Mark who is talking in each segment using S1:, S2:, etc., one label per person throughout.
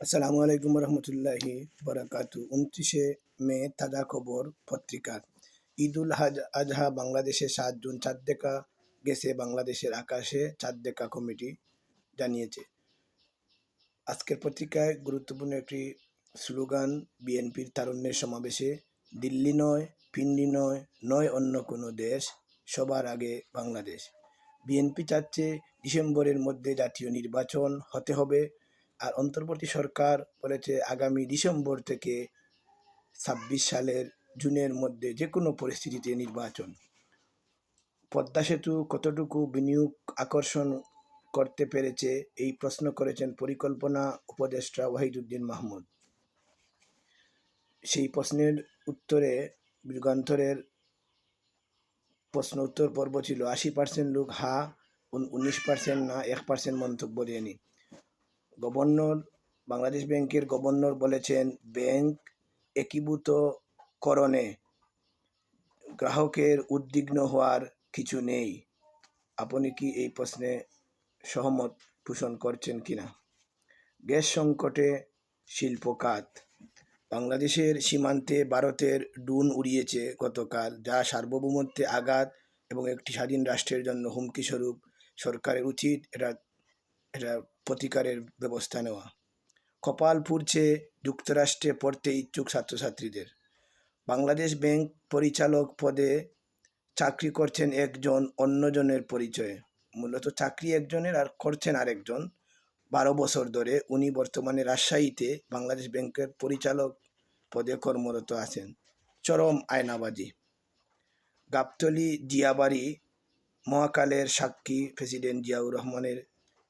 S1: আসসালামু আলাইকুম রহমতুল্লাহি বরাকাতু উনত্রিশে মে তাজা খবর, পত্রিকা। ঈদুল হাজ, আজহা বাংলাদেশে সাত জুন চাঁদ দেখা গেছে বাংলাদেশের আকাশে চাঁদ দেখা কমিটি জানিয়েছে। আজকের পত্রিকায় গুরুত্বপূর্ণ একটি স্লোগান, বিএনপির তারুণ্যের সমাবেশে দিল্লি নয় পিন্ডি নয় নয় অন্য কোনো দেশ, সবার আগে বাংলাদেশ। বিএনপি চাচ্ছে ডিসেম্বরের মধ্যে জাতীয় নির্বাচন হতে হবে আর অন্তর্বর্তী সরকার বলেছে আগামী ডিসেম্বর থেকে ছাব্বিশ সালের জুনের মধ্যে যে কোনো পরিস্থিতিতে নির্বাচন। পদ্মা সেতু কতটুকু বিনিয়োগ আকর্ষণ করতে পেরেছে এই প্রশ্ন করেছেন পরিকল্পনা উপদেষ্টা ওয়াহিদুদ্দিন মাহমুদ। সেই প্রশ্নের উত্তরে যুগান্তরের প্রশ্ন উত্তর পর্ব ছিল, আশি পার্সেন্ট লোক হা উনিশ পার্সেন্ট না, এক পার্সেন্ট মন্তব্য দেয়নি। গভর্নর, বাংলাদেশ ব্যাংকের গভর্নর বলেছেন, ব্যাংক একীভূতকরণে গ্রাহকের উদ্বিগ্ন হওয়ার কিছু নেই। আপনি কি এই প্রশ্নে সহমত পোষণ করছেন কিনা? গ্যাস সংকটে শিল্প খাত বাংলাদেশের সীমান্তে ভারতের ডুন উড়িয়েছে গতকাল, যা সার্বভৌমত্বে আঘাত এবং একটি স্বাধীন রাষ্ট্রের জন্য হুমকি স্বরূপ। সরকারের উচিত এটা এটা প্রতিকারের ব্যবস্থা নেওয়া। কপাল পুড়ছে যুক্তরাষ্ট্রে পড়তে ইচ্ছুক ছাত্রছাত্রীদের। বাংলাদেশ ব্যাংক পরিচালক পদে চাকরি করছেন একজন অন্যজনের পরিচয়ে। মূলত চাকরি একজনের আর করছেন আরেকজন। বারো বছর ধরে উনি বর্তমানে রাজশাহীতে বাংলাদেশ ব্যাংকের পরিচালক পদে কর্মরত আছেন। চরম আয়নাবাজি। গাবতলি জিয়াবাড়ি মহাকালের সাক্ষী প্রেসিডেন্ট জিয়াউর রহমানের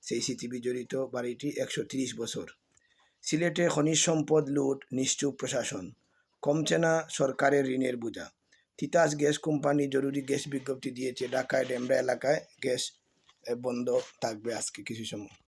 S1: সেই সিটিভি জড়িত বাড়িটি একশো বছর। সিলেটে খনিজ সম্পদ লুট, নিশ্চুপ প্রশাসন কমছে না সরকারের ঋণের বোঝা। তিতাস গ্যাস কোম্পানি জরুরি গ্যাস বিজ্ঞপ্তি দিয়েছে, ঢাকায়, ডেমরা এলাকায় গ্যাস বন্ধ থাকবে আজকে কিছু সময়।